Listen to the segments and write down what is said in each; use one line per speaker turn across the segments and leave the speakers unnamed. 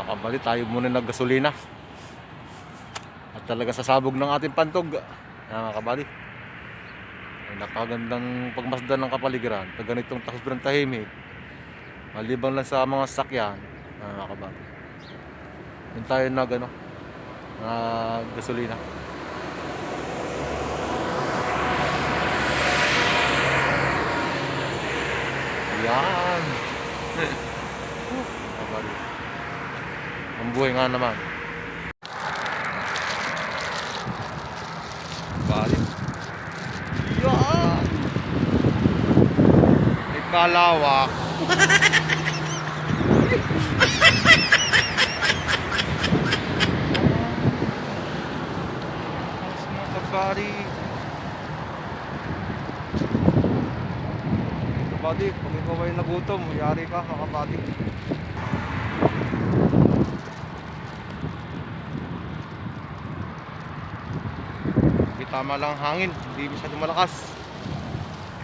mga kabady, tayo muna naggasolina. At talaga sasabog ng ating pantog. Yan mga kabady. Ay napagandang pagmasdan ng kapaligiran. Pag ganitong takos tahimik. Maliban lang sa mga sakyan. Yan mga kabady. Yun tayo nag ano, na gasolina. Yan. Kabady. Ang buhay nga naman. Bali. Yan. May kalawak. Mas mga kabady. Kabady, pag ikaw ay nagutom, yari ka, kakabady. Tama lang ang hangin, hindi masyado malakas.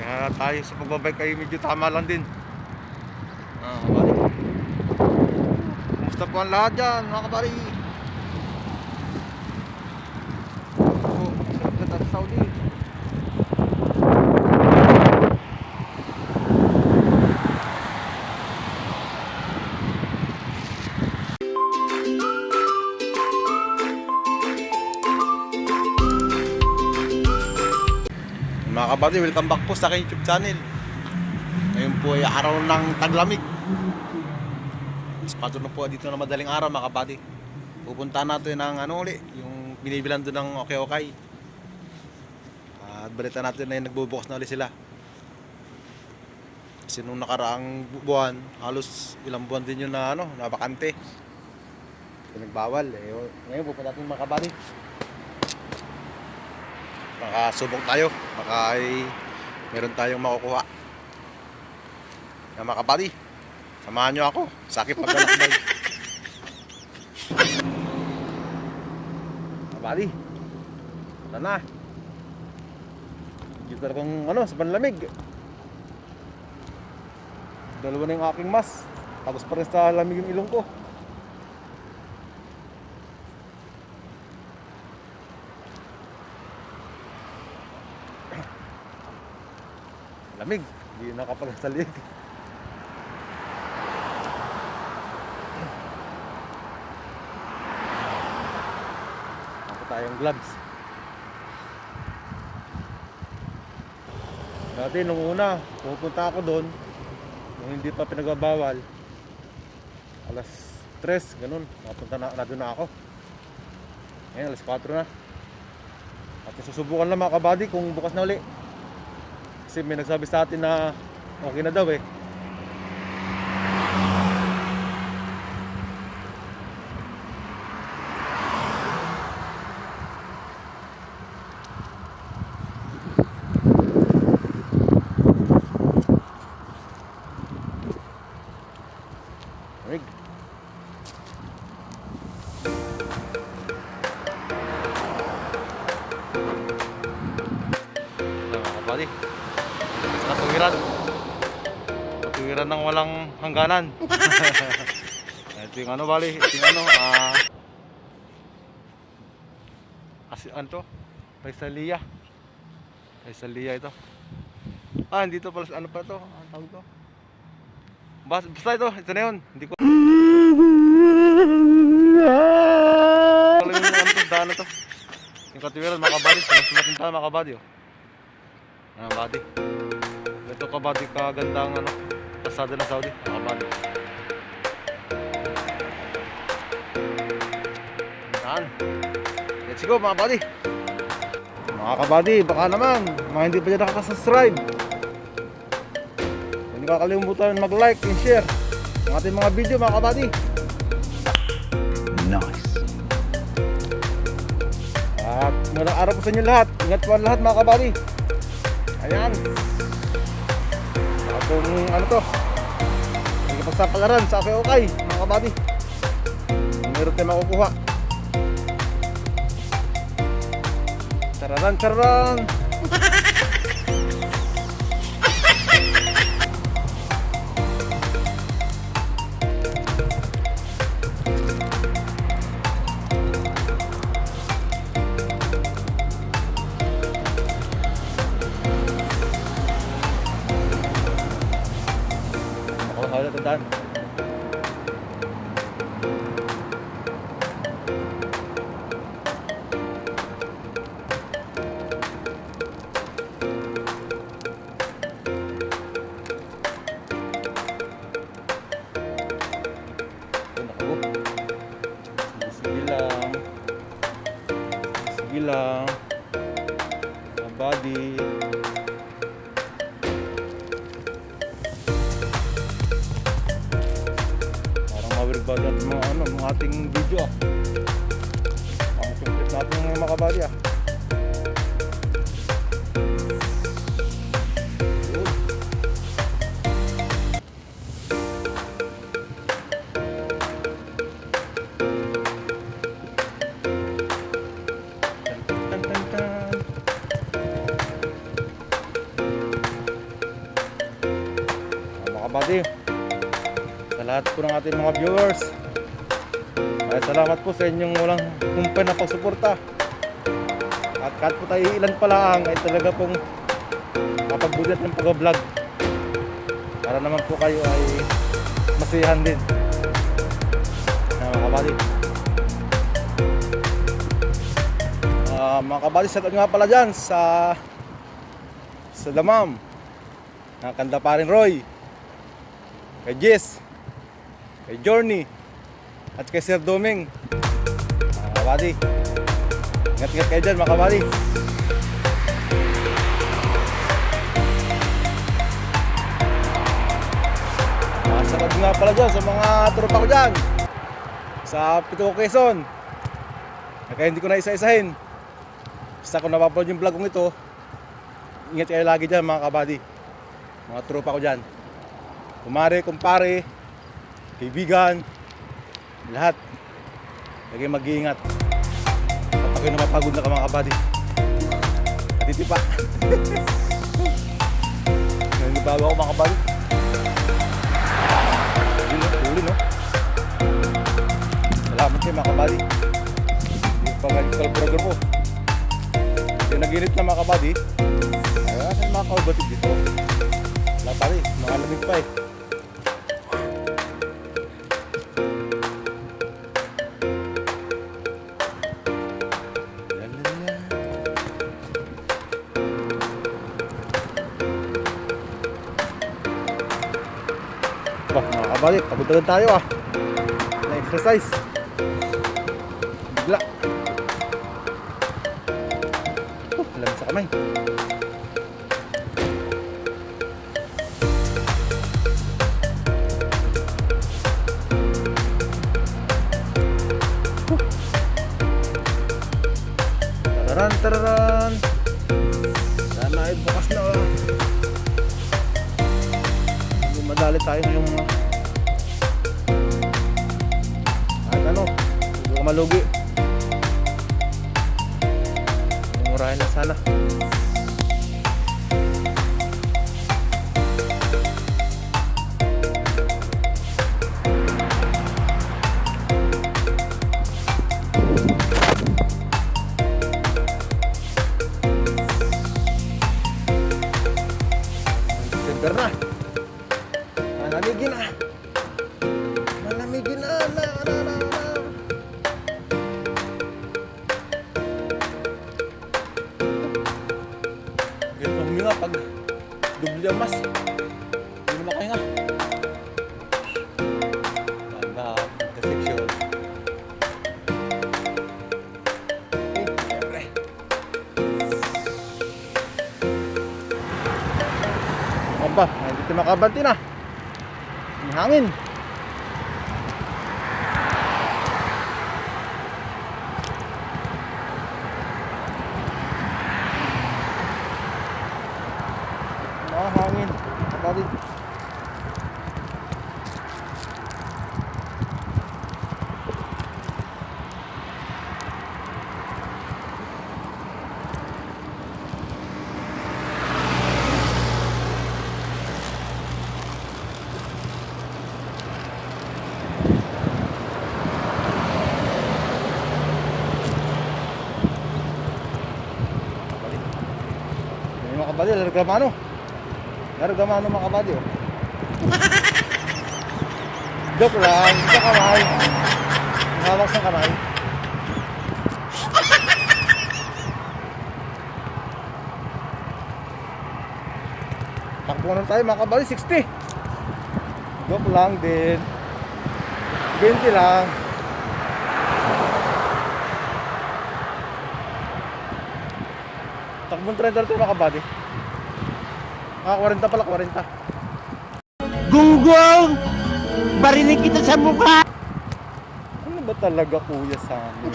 Kaya tayo sa pagbabike ay medyo tama lang din. Ah, kabari. Kumusta po ang lahat dyan, mga kabari? Mga welcome back po sa aking YouTube channel. Ngayon po ay araw ng taglamig. Spato na po dito na madaling araw mga kabady. Pupunta natin ng ano uli, yung binibilan doon ng okay okay. At balita natin na yung nagbubukas na ulit sila. Kasi nung nakaraang bu- buwan, halos ilang buwan din yun na ano, nabakante. Pinagbawal. Eh, ngayon pupunta natin mga kabady. Makasubok tayo. Baka ay meron tayong makukuha. Na mga kabady, samahan nyo ako. Sakit paglalakbay. kabady, tara na. Dito talagang ano, sa panlamig. Dalawa na yung aking mas. Tapos pa rin sa lamig yung ilong ko. Lamig. Hindi nakapagsalig. Ako tayong gloves. Dati nung una, pupunta ako doon, nung hindi pa pinagbabawal, alas 3, ganun, napunta na, na doon ako. Ngayon, alas 4 na. At susubukan lang mga kabady kung bukas na uli. Kasi may nagsabi sa atin na okay na daw eh. Katuwiran ng walang hangganan. ito yung ano bali, ito yung ano, ah... kasi ano to? Rizalía. Rizalía ito. Ah, hindi to pala, ano pa to? Ano tawag to? Basta, basta ito, ito na yun. Hindi ko... Alam yung ano to, daan na to. Yung katuwiran, makabady. Sunod-sunod tayo, makabady oh. Ah, body. Ito ka body kaganda ang ano, pasada ng Saudi. Body. Yan. Let's go mga body. Mga kabady, baka naman, mga hindi pa dyan nakakasubscribe. Niyo kakalimutan mag-like and share ang ating mga video mga kabady.
Nice.
At magandang araw po sa inyo lahat. Ingat po ang lahat mga kabady. Ayan. Atong ano to. Hindi pagsapalaran sa okay mga kabady. Meron tayo makukuha. Tararan, tararan. Ating video. Ang simplip natin ngayon mga Mga kabady, sa lahat po ng ating mga viewers, ay salamat po sa inyong walang humpay na pagsuporta. At kahit po tayo ilan pa lang ay talaga pong mapagbudyat ng pag-vlog. Para naman po kayo ay masiyahan din. Ah, mga kabady. Ah, mga shout out nga pala dyan sa sa Damam. Ng kanda pa rin Roy. Kay Jess. Kay Journey. At kay Sir Doming. Mga kabady. Ingat-ingat kayo dyan mga kabady. Out nga pala dyan sa mga tropa ko dyan. Sa Pito Quezon. Kaya hindi ko na isa-isahin. Basta kung napapanood yung vlog kong ito, ingat kayo lagi dyan mga kabady. Mga tropa ko dyan. Kumare, kumpare, kaibigan, lahat. Lagi mag-iingat. Kapag kayo napapagod na ka mga kabady. Natitipa. Nanibawa ko mga kabady. Yun no, huli no. Salamat kayo mga kabady. Yung pag-kalburagar mo. Yung naginit na mga kabady, ay asan mga kaubatid dito? Wala pa rin, mga lamig pa eh. Bah, mga kabady, pagod tayo ah. Na-exercise. Bigla. Oh, alam sa kamay. Tararan, tararan. Sana ay bukas na. ah. Madali tayo ngayong. Kahit ano, ka malugi. Murahin na sana. Pag dubli ang mas. Hindi mo makahinga. Ganda. Detection. Okay, siyempre. Aba, hindi makabanti na. Ang hangin. Mga hangin. Kabali. Kabali. Yan largamano. Largamano mga kabali, oh. Joke lang, sa kamay. Hawak sa kamay. Takbo na tayo mga kabali, 60. Joke lang din. 20 lang. takbong 30 ito mga kabady. Ah, 40 pala, 40.
Gunggong! Barinig kita sa mukha!
Ano ba talaga kuya sa amin?